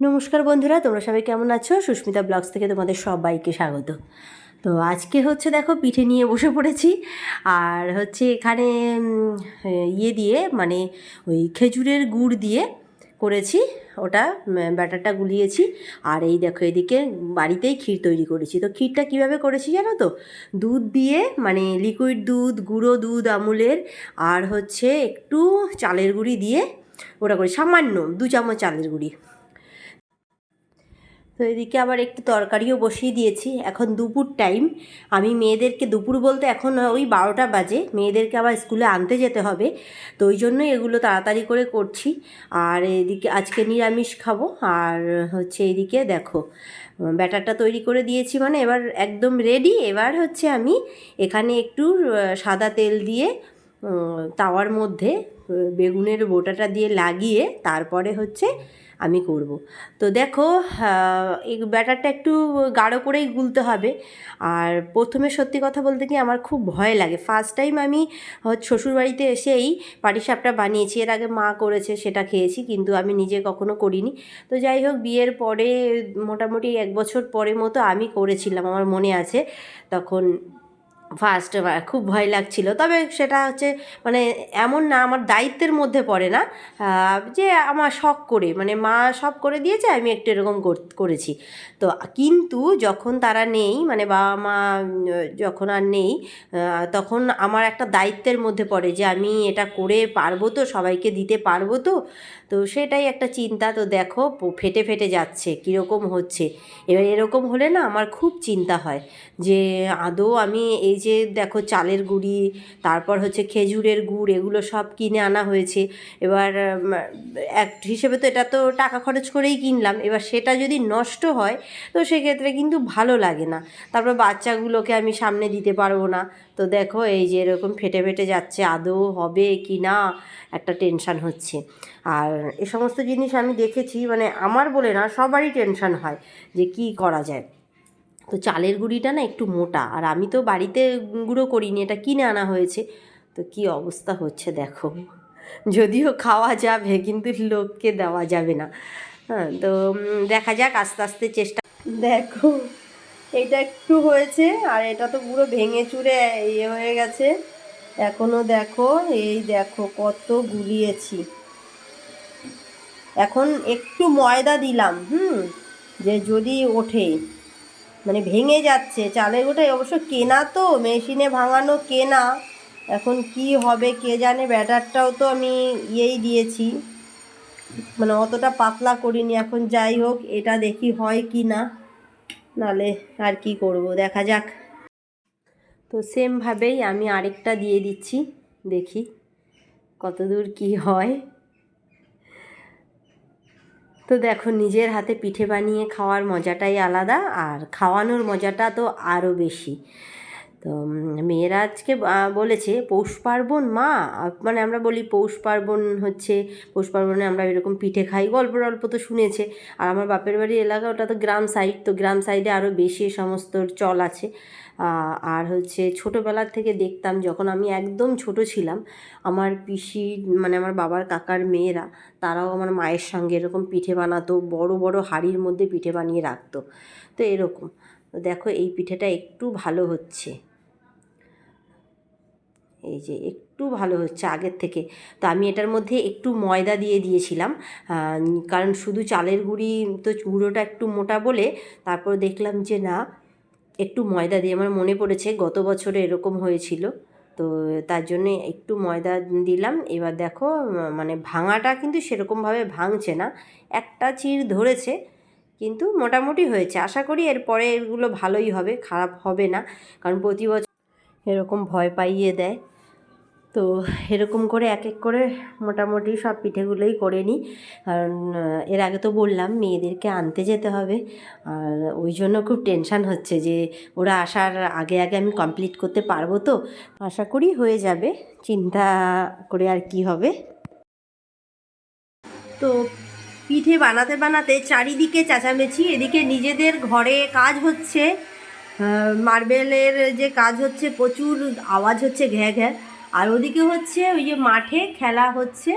নমস্কার বন্ধুরা, তোমরা সবাই কেমন আছো? সুস্মিতা ব্লগস থেকে তোমাদের সবাইকে স্বাগত। তো আজকে হচ্ছে দেখো পিঠে নিয়ে বসে পড়েছি, আর হচ্ছে এখানে ইয়ে দিয়ে মানে ওই খেজুরের গুড় দিয়ে করেছি, ওটা ব্যাটারটা গুলিয়েছি, আর এই দেখো এদিকে বাড়িতেই ক্ষীর তৈরি করেছি। তো ক্ষীরটা কীভাবে করেছি জানো তো? দুধ দিয়ে মানে লিকুইড দুধ, গুঁড়ো দুধ, আমুলের, আর হচ্ছে একটু চালের গুঁড়ি দিয়ে ওটা করি সামান্য দু চামচ চালের গুঁড়ি। তো এদিকে আবার একটু তরকারিও বসিয়ে দিয়েছি। এখন দুপুর টাইম আমি মেয়েদেরকে দুপুর বলতে এখন ওই বারোটা বাজে। মেয়েদেরকে আবার স্কুলে আনতে যেতে হবে। তো ওই জন্যই এগুলো তাড়াতাড়ি করে করছি। আর এদিকে আজকে নিরামিষ খাব। আর হচ্ছে এদিকে দেখো, ব্যাটারটা তৈরি করে দিয়েছি মানে এবার একদম রেডি এবার হচ্ছে আমি এখানে একটু সাদা তেল দিয়ে তাওয়ার মধ্যে বেগুনের বোটাটা দিয়ে লাগিয়ে তারপরে হচ্ছে আমি করব। তো দেখো এই ব্যাটারটা একটু গাঢ় করেই গুলতে হবে। আর প্রথমে সত্যি কথা বলতে কি আমার খুব ভয় লাগে। ফার্স্ট টাইম আমি শ্বশুরবাড়িতে এসেই পাটিসাপটা বানিয়েছি। এর আগে মা করেছে, সেটা খেয়েছি, কিন্তু আমি নিজে কখনো করিনি। তো যাই হোক, বিয়ের পরে মোটামুটি এক বছর পরে মতো আমি করেছিলাম, আমার মনে আছে। তখন ফার্স্ট খুব ভয় লাগছিল। তবে সেটা হচ্ছে মানে এমন না, আমার দায়িত্বের মধ্যে পড়ে না যে আমার শখ করে মানে মা সব করে দিয়েছে, আমি একটু এরকম কর- করেছি। তো কিন্তু যখন তারা নেই মানে বাবা মা যখন আর নেই তখন আমার একটা দায়িত্বের মধ্যে পড়ে যে আমি এটা করে পারব তো, সবাইকে দিতে পারব তো। তো সেটাই একটা চিন্তা। তো দেখো ফেটে ফেটে যাচ্ছে, কীরকম হচ্ছে। এবার এরকম হলে না আমার খুব চিন্তা হয় যে আদৌ আমি এই যে দেখো চালের গুঁড়ি, তারপর হচ্ছে খেজুরের গুড়, এগুলো সব কিনে আনা হয়েছে। এবার এক হিসেবে তো এটা তো টাকা খরচ করেই কিনলাম। এবার সেটা যদি নষ্ট হয়, তো সেক্ষেত্রে কিন্তু ভালো লাগে না। তারপর বাচ্চাগুলোকে আমি সামনে দিতে পারব না। তো দেখো এই যে এরকম ফেটে ফেটে যাচ্ছে, আদৌ হবে কি না, একটা টেনশান হচ্ছে। আর এ সমস্ত জিনিস আমি দেখেছি মানে আমার বলে না, সবারই টেনশান হয় যে কি করা যায়। তো চালের গুঁড়িটা না একটু মোটা। আর আমি তো বাড়িতে গুঁড়ো করিনি, এটা কিনে আনা হয়েছে। তো কি অবস্থা হচ্ছে দেখো। যদিও খাওয়া যাবে, কিন্তু লোককে দেওয়া যাবে না। হ্যাঁ তো দেখা যাক, আস্তে আস্তে চেষ্টা দেখো, এটা একটু হয়েছে, আর এটা তো পুরো ভেঙে চুরে ইয়ে হয়ে গেছে। এখনও দেখো, এই দেখো কত গুলিয়েছি। এখন একটু ময়দা দিলাম, হুম, যে যদি ওঠে। মানে ভেঙে যাচ্ছে। চালের গোটাই অবশ্য কেনা তো, মেশিনে ভাঙানো কেনা। এখন কি হবে কে জানে, ব্যাটারটাও তো আমি ইয়েই দিয়েছি। মানে অতটা পাতলা করিনি, এখন যাই হোক, এটা দেখি হয় কি না। নালে আর কি করব, দেখা যাক। তো সেমভাবেই আমি আরেকটা দিয়ে দিচ্ছি, দেখি কতদূর কি হয়। তো দেখো, নিজের হাতে পিঠে বানিয়ে খাওয়ার মজাটাই আলাদা আর খাওয়ানোর মজাটা তো আরও বেশি। তো মেয়েরা আজকে বলেছে পৌষ পার্বণ, মা মানে আমরা বলি পৌষ পার্বণ হচ্ছে, পৌষ পার্বণে আমরা এরকম পিঠে খাই, গল্প টল্প তো শুনেছে। আর আমার বাপের বাড়ির এলাকা, ওটা তো গ্রাম সাইড তো গ্রাম সাইডে আরও বেশি সমস্ত চল আছে। আর হচ্ছে ছোটোবেলার থেকে দেখতাম যখন আমি একদম ছোট ছিলাম, আমার পিসি মানে আমার বাবার কাকার মেয়েরা, তারাও আমার মায়ের সঙ্গে এরকম পিঠে বানাতো, বড় বড় হাঁড়ির মধ্যে পিঠে বানিয়ে রাখতো। তো এরকম। দেখো এই পিঠেটা একটু ভালো হচ্ছে। এই যে একটু ভালো হচ্ছে আগের থেকে। তো আমি এটার মধ্যে একটু ময়দা দিয়ে দিয়েছিলাম। কারণ শুধু চালের গুঁড়ি তো গুঁড়োটা একটু মোটা বলে তারপর দেখলাম যে না, একটু ময়দা দিয়ে। আমার মনে পড়েছে গত বছরে এরকম হয়েছিল। তো তার জন্যে একটু ময়দা দিলাম। এবার দেখো মানে ভাঙাটা কিন্তু সেরকমভাবে ভাঙছে না। একটা চির ধরেছে, কিন্তু মোটামুটি হয়েছে। আশা করি এরপরে এগুলো ভালোই হবে, খারাপ হবে না। কারণ প্রতি বছর এরকম ভয় পাইয়ে দেয়। তো এরকম করে এক এক করে মোটামুটি সব পিঠেগুলোই করে নিই। কারণ এর আগে তো বললাম মেয়েদেরকে আনতে যেতে হবে। আর ওই জন্য খুব টেনশান হচ্ছে যে ওরা আসার আগে আগে আমি কমপ্লিট করতে পারব তো। আশা করি হয়ে যাবে, চিন্তা করে আর কি হবে। তো পিঠে বানাতে বানাতে চারিদিকে চেঁচামেচি, এদিকে নিজেদের ঘরে কাজ হচ্ছে। মার্বেলের যে কাজ হচ্ছে প্রচুর আওয়াজ হচ্ছে ঘ্যা ঘ্যা। আর ওদিকে হচ্ছে ওই যে মাঠে খেলা হচ্ছে।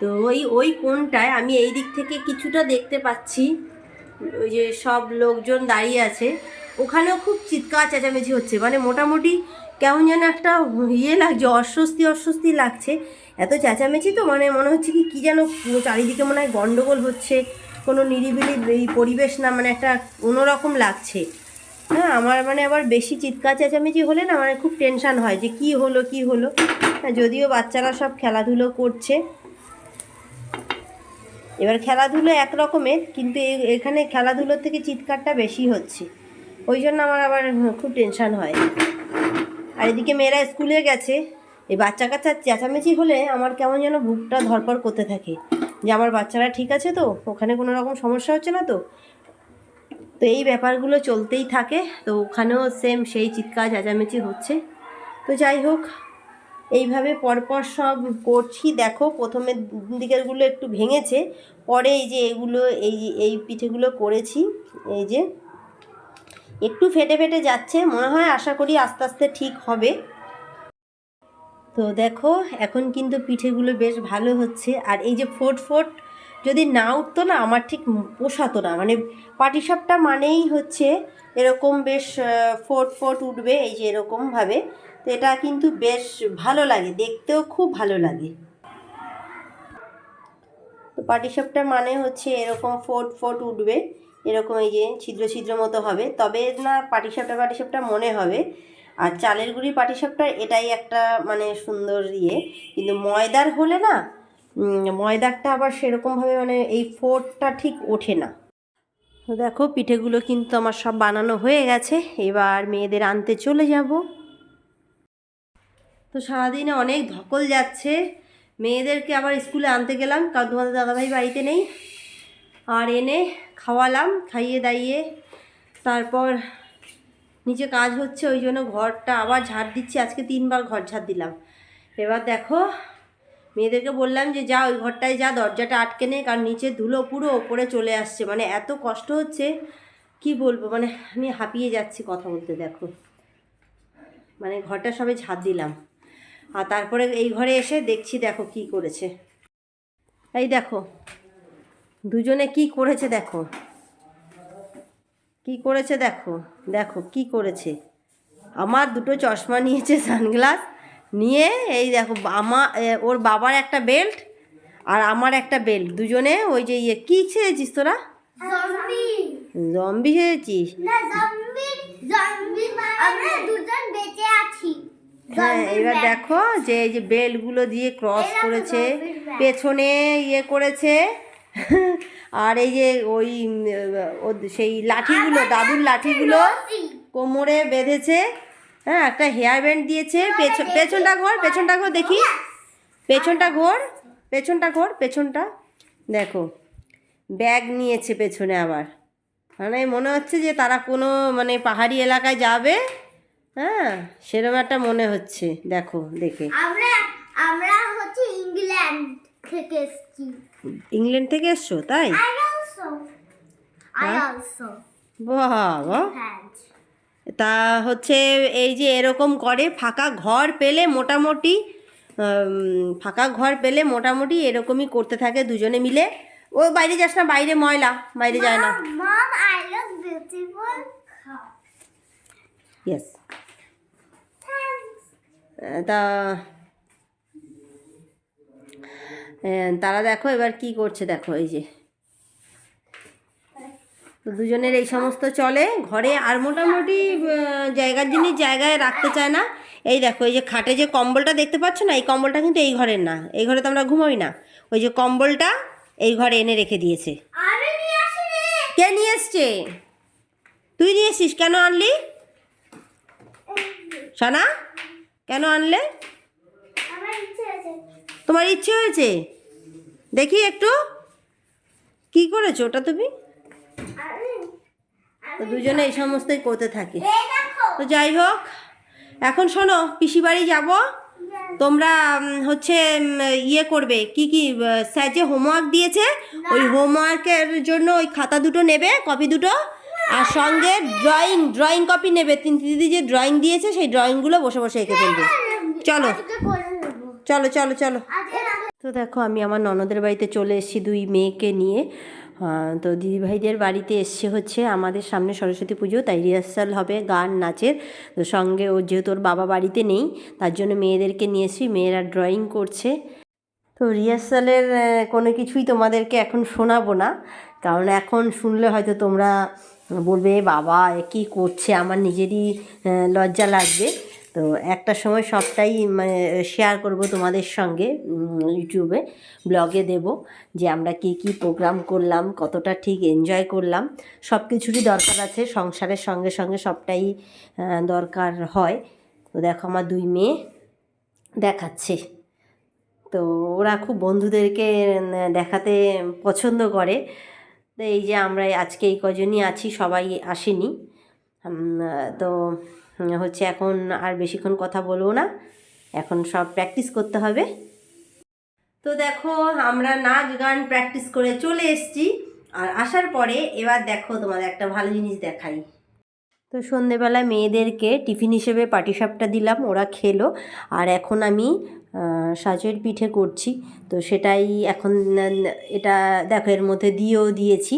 তো ওই ওই কোনটায় আমি এই দিক থেকে কিছুটা দেখতে পাচ্ছি। ওই যে সব লোকজন দাঁড়িয়ে আছে। ওখানেও খুব চিৎকার চেঁচামেচি হচ্ছে। মানে মোটামুটি কেমন যেন একটা ইয়ে লাগছে, অস্বস্তি অস্বস্তি লাগছে। এত চেঁচামেচি তো মানে মনে হচ্ছে কি, কী যেন চারিদিকে মনে হয় গণ্ডগোল হচ্ছে। কোনো নিরিবিলি পরিবেশ না মানে একটা অন্যরকম লাগছে। হ্যাঁ আমার মানে আবার বেশি চিৎকার চেঁচামেচি হলে না মানে খুব টেনশান হয় যে কি হলো কি হলো। হ্যাঁ, যদিও বাচ্চারা সব খেলাধুলো করছে। এবার খেলাধুলো এক রকমের কিন্তু এখানে খেলাধুলোর থেকে চিৎকারটা বেশি হচ্ছে। ওই জন্য আমার আবার খুব টেনশান হয়। আর এদিকে মেয়েরা স্কুলে গেছে। এই বাচ্চা কাচ্চার চেঁচামেচি হলে আমার কেমন যেন বুকটা ধরপড় করতে থাকে। যে আমার বাচ্চারা ঠিক আছে তো? ওখানে কোনো রকম সমস্যা হচ্ছে না তো? তো এই ব্যাপারগুলো চলতেই থাকে। তো ওখানেও সেম সেই চিৎকার চেঁচামেচি হচ্ছে। তো যাই হোক, এইভাবে পরপর সব করছি। দেখো প্রথমের দিকেরগুলো একটু ভেঙেছে, পরে এই যে এগুলো, এই এই পিঠেগুলো করেছি, এই যে একটু ফেটে ফেটে যাচ্ছে, মনে হয় আশা করি আস্তে আস্তে ঠিক হবে। তো দেখো, এখন কিন্তু পিঠেগুলো বেশ ভালো হচ্ছে। আর এই যে ফোট ফোট যদি না উঠতো না, আমার ঠিক পোষাতো না। মানে পাটিসাপটা মানেই হচ্ছে এরকম বেশ ফোট ফোট উঠবে, এই যে এরকমভাবে তো এটা কিন্তু বেশ ভালো লাগে, দেখতেও খুব ভালো লাগে। তো পাটিসাপটা মানে হচ্ছে এরকম ফোট ফোট উঠবে, এরকম এই যে ছিদ্র ছিদ্র মতো হবে। তবে না, পাটিসাপটা পাটিসাপটা মনে হবে। আর চালের গুঁড়ি পাটিসাপটা এটাই একটা মানে সুন্দর ইয়ে। কিন্তু ময়দার হলে না ময়দারটা আবার সেরকমভাবে মানে এই ফোটটা ঠিক ওঠে না। দেখো, পিঠেগুলো কিন্তু আমার সব বানানো হয়ে গেছে। এবার মেয়েদের আনতে চলে যাব। তো সারাদিনে অনেক ধকল যাচ্ছে। মেয়েদেরকে আবার স্কুলে আনতে গেলাম, কারণ তোমাদের দাদাভাই বাড়িতে নেই। আর এনে খাওয়ালাম, খাইয়ে দাইয়ে। তারপর নিচে কাজ হচ্ছে, ওই জন্য ঘরটা আবার ঝাড় দিচ্ছি। আজকে তিনবার ঘর ঝাড় দিলাম। এবার দেখো মেয়েদেরকে বললাম যে, যা, ওই ঘরটায় যা, দরজাটা আটকে নে, কারণ নিচে ধুলো পুরো ওপরে চলে আসছে। মানে এত কষ্ট হচ্ছে, কি বলব? মানে আমি হাঁপিয়ে যাচ্ছি কথা বলতে, দেখো। মানে ঘরটা সবে ঝাড় দিলাম। আর তারপরে এই ঘরে এসে দেখছি, দেখো কি করেছে। এই দেখো, দুজনে কি করেছে, দেখো। কি করেছে, দেখো দেখো, কি করেছে। আমার দুটো চশমা নিয়েছে, সানগ্লাস নিয়ে এই দেখো আমার ওর বাবার একটা বেল্ট আর আমার একটা বেল্ট। দুজনে ওই যে ইয়ে কী ছেড়েছিস তোরা? জম্বি জম্বি ছেড়েছিস? না জম্বি জম্বি আমরা দুজন বেঁচে আছি। হ্যাঁ এবার দেখো যে এই যে বেল্টগুলো দিয়ে ক্রস করেছে পেছনে ইয়ে করেছে আর এই যে ওই সেই লাঠিগুলো দাদুর লাঠিগুলো কোমরে বেঁধেছে হ্যাঁ একটা হেয়ার ব্যান্ড দিয়েছে। পেছন পেছনটা ঘোর পেছনটা ঘোর দেখি। পেছনটা ঘোর পেছনটা ঘোর পেছনটা। দেখো ব্যাগ নিয়েছে পেছনে আবার। মানে মনে হচ্ছে যে তারা কোনো মানে পাহাড়ি এলাকায় যাবে। হ্যাঁ সেরকম একটা মনে হচ্ছে। দেখো দেখে। আমরা আমরা হচ্ছে ইংল্যান্ড থেকে এসেছি। ইংল্যান্ড থেকে এসছো তাই? হ্যাঁ? বাবা হ্যাঁ তা হচ্ছে এই যে এরকম করে ফাঁকা ঘর পেলে মোটামুটি ফাঁকা ঘর পেলে মোটামুটি এরকমই করতে থাকে দুজনে মিলে। ও বাইরে যাস না বাইরে ময়লা বাইরে যায় না। ইয়েস তা তারা দেখো এবার কি করছে দেখো এই যে। তো দুজনের এই সমস্ত চলে। ঘরে আর মোটামুটি জায়গার জিনিস জায়গায় রাখতে চায় না। এই দেখো এই যে খাটে যে কম্বলটা দেখতে পাচ্ছ না এই কম্বলটা কিন্তু এই ঘরের না। এই ঘরে তো আমরা ঘুমোই না। ওই যে কম্বলটা এই ঘরে এনে রেখে দিয়েছে। কে নিয়ে এসছে? তুই নিয়ে এসছিস? কেন আনলি? সানা কেন আনলে? তোমার ইচ্ছে হয়েছে? দেখি একটু। কি করেছ ওটা তুমি? তো দুজনে এই সমস্তই করতে থাকে। তো যাই হোক এখন শোনো পিসি বাড়ি যাব। তোমরা হচ্ছে ইয়ে করবে কি কি স্যার যে হোমওয়ার্ক দিয়েছে ওই হোমওয়ার্কের জন্য ওই খাতা দুটো নেবে কপি দুটো। আর সঙ্গে ড্রয়িং ড্রয়িং কপি নেবে। তিন দিদি যে ড্রয়িং দিয়েছে সেই ড্রয়িংগুলো বসে বসে এঁকে ফেলবে। চলো। চলো চলো চলো। তো দেখো আমি আমার ননদের বাড়িতে চলে এসেছি দুই মেয়েকে নিয়ে। তো দিদিভাইদের বাড়িতে এসছে হচ্ছে আমাদের সামনে সরস্বতী পুজো, তাই রিহার্সাল হবে গান, নাচের। তো সঙ্গে ও যেহেতু ওর বাবা বাড়িতে নেই, তার জন্য মেয়েদেরকে নিয়ে এসেছি, মেয়েরা ড্রয়িং করছে। তো রিহার্সালের কোনো কিছুই তোমাদেরকে এখন শোনাবো না, কারণ এখন শুনলে হয়তো তোমরা বলবে, বাবা, এ কী করছে? আমার নিজেরই লজ্জা লাগবে। তো একটা সময় সবটাই শেয়ার করব তোমাদের সঙ্গে ইউটিউবে ব্লগে দেব যে আমরা কি কি প্রোগ্রাম করলাম, কতটা ঠিক এনজয় করলাম সব কিছুরই দরকার আছে, সংসারের সঙ্গে সঙ্গে সবটাই দরকার হয়। তো দেখো আমার দুই মেয়ে দেখাচ্ছে। তো ওরা খুব বন্ধুদেরকে দেখাতে পছন্দ করে। তো এই যে আমরা আজকে এই কজনই আছি, সবাই আসেনি। তো হচ্ছে এখন আর বেশিক্ষণ কথা বলব না। এখন সব প্র্যাকটিস করতে হবে। তো দেখো, আমরা নাচ গান প্র্যাকটিস করে চলে এসেছি। আর আসার পরে এবার দেখো তোমাদের একটা ভালো জিনিস দেখাই। তো সন্ধেবেলা মেয়েদেরকে টিফিন হিসেবে পাটিসাপটা দিলাম, ওরা খেলো। আর এখন আমি সাজের পিঠে করছি। তো সেটাই এখন এটা দেখো এর মধ্যে দিয়েও দিয়েছি।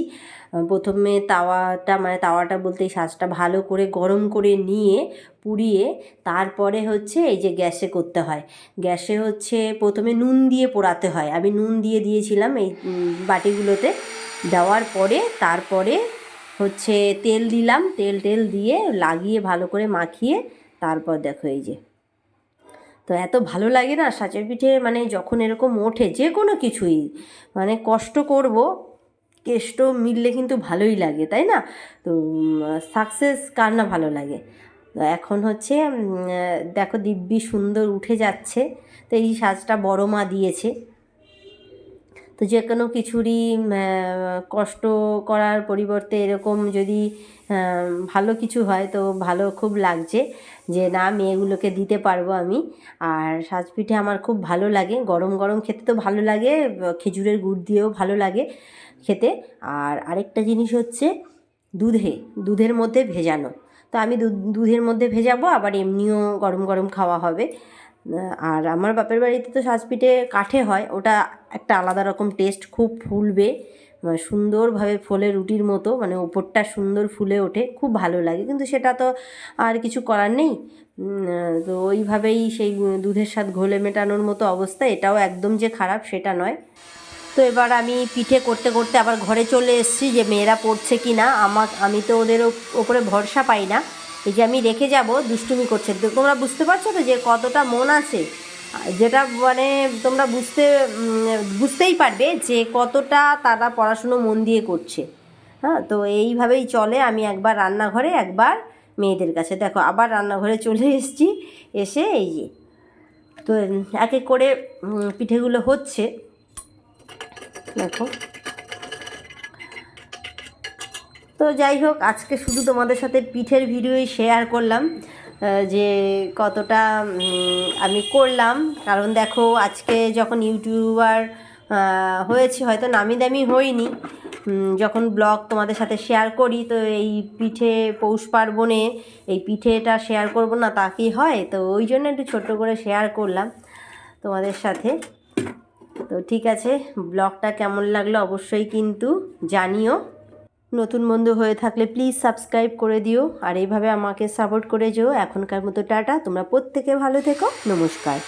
প্রথমে তাওয়াটা মানে তাওয়াটা বলতে এই সাজটা ভালো করে গরম করে নিয়ে, পুড়িয়ে তারপরে হচ্ছে এই যে গ্যাসে করতে হয়। গ্যাসে হচ্ছে প্রথমে নুন দিয়ে পোড়াতে হয়। আমি নুন দিয়ে দিয়েছিলাম এই বাটিগুলোতে। দেওয়ার পরে তারপরে হচ্ছে তেল দিলাম। তেল টেল দিয়ে লাগিয়ে ভালো করে মাখিয়ে তারপর দেখো এই যে। তো এত ভালো লাগে না সাঁচের পিঠে মানে যখন এরকম ওঠে যে কোনো কিছুই মানে কষ্ট করব কেষ্ট মিললে কিন্তু ভালোই লাগে, তাই না? তো সাকসেস কার না ভালো লাগে? এখন হচ্ছে দেখো দিব্যি সুন্দর উঠে যাচ্ছে, তো এই সাজটা বড় মা দিয়েছে। তো যে কোনো কিছুরই কষ্ট করার পরিবর্তে এরকম যদি ভালো কিছু হয়, তো ভালো খুব লাগছে। যে না মেয়েগুলোকে দিতে পারব আমি। আর সাজপিঠে আমার খুব ভালো লাগে। গরম গরম খেতে তো ভালো লাগে, খেজুরের গুড় দিয়েও ভালো লাগে খেতে। আর আরেকটা জিনিস হচ্ছে দুধে, দুধের মধ্যে ভেজানো। তো আমি দুধ- দুধের মধ্যে ভেজাবো, আবার এমনিও গরম গরম খাওয়া হবে। আর আমার বাপের বাড়িতে তো সাজপিঠে কাঠে হয়, ওটা একটা আলাদা রকম টেস্ট খুব ফুলবে। সুন্দরভাবে ফোলে রুটির মতো মানে ওপরটা সুন্দর ফুলে ওঠে, খুব ভালো লাগে। কিন্তু সেটা তো আর কিছু করার নেই। তো ওইভাবেই সেই দুধের স্বাদ ঘোলে মেটানোর মতো অবস্থা, এটাও একদম যে খারাপ সেটা নয়। তো এবার আমি পিঠে করতে করতে আবার ঘরে চলে এসেছি যে মেয়েরা পড়ছে কি না আমার আমি তো ওদের ওপরে ভরসা পাই না। এই যে আমি রেখে যাব, দুষ্টুমি করছে। তোমরা বুঝতে পারছ তো যে কতটা মন আছে? যেটা মানে তোমরা বুঝতে বুঝতেই পারবে যে কতটা তারা পড়াশুনো মন দিয়ে করছে। হ্যাঁ তো এইভাবেই চলে আমি একবার রান্নাঘরে একবার মেয়েদের কাছে। দেখো, আবার রান্নাঘরে চলে এসেছি, এসে এই যে, তো এক এক করে পিঠেগুলো হচ্ছে। দেখো। তো যাই হোক, আজকে শুধু তোমাদের সাথে পিঠের ভিডিওই শেয়ার করলাম। যে কতটা আমি করলাম। কারণ দেখো আজকে যখন ইউটিউবার হয়েছে হয়তো নামি দামি উম, যখন ব্লগ তোমাদের সাথে শেয়ার করি তো এই পিঠে পৌষ পার্বণে এই পিঠেটা শেয়ার করব না তা কি হয়? তো ওই জন্য একটু ছোট্ট করে শেয়ার করলাম তোমাদের সাথে। তো ঠিক আছে ব্লগটা কেমন লাগল অবশ্যই কিন্তু জানিও। নতুন বন্ধু হয়ে থাকলে প্লিজ সাবস্ক্রাইব করে দিও। আর এইভাবে আমাকে সাপোর্ট করে যেও। এখনকার মতো টাটা। তোমরা প্রত্যেকে ভালো থেকো। নমস্কার।